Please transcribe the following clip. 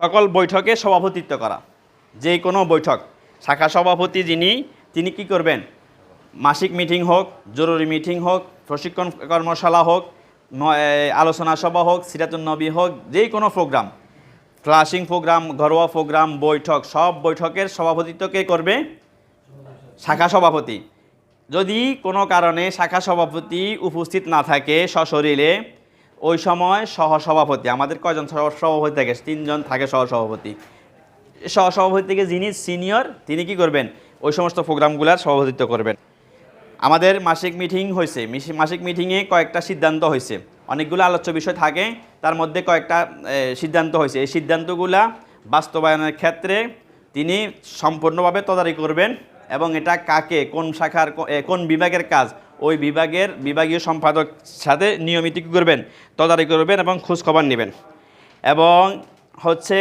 সকল বৈঠকে সভাপতিত্ব করা। যে কোনো বৈঠক। শাখা সভাপতি যিনি, তিনি কি করবেন? মাসিক মিটিং হোক, জরুরি মিটিং হোক, প্রশিক্ষণ কর্মশালা হোক আলোচনা সভা হোক সিরাতুল নবী হোক, যে কোনো প্রোগ্রাম। ফ্লাশিং প্রোগ্রাম, ঘরোয়া প্রোগ্রাম, বৈঠক, সব বৈঠকের সভাপতিত্ব কে করবে? শাখা সভাপতি। যদি কোনো কারণে শাখা সভাপতি উপস্থিত না থাকে সশরীরে ওই সময় সহসভাপতি, আমাদের কয়জন সহ- সভাপতি থাকে? তিনজন থাকে সহসভাপতি। সহসভাপতি থেকে যিনি সিনিয়র, তিনি কি করবেন? ওই সমস্ত প্রোগ্রামগুলোর সভাপতিত্ব করবেন। আমাদের মাসিক মিটিং হয়েছে মাসিক মিটিংয়ে কয়েকটা সিদ্ধান্ত হয়েছে অনেকগুলো আলোচ্য বিষয় থাকে। তার মধ্যে কয়েকটা সিদ্ধান্ত হয়েছে এই সিদ্ধান্তগুলা বাস্তবায়নের ক্ষেত্রে তিনি সম্পূর্ণভাবে তদারি করবেন এবং এটা কাকে, কোন শাখার কোন বিভাগের কাজ ওই বিভাগের বিভাগীয় সম্পাদক সাথে নিয়মিত কী করবেন? তদারকি করবেন এবং খোঁজখবর নেবেন। এবং হচ্ছে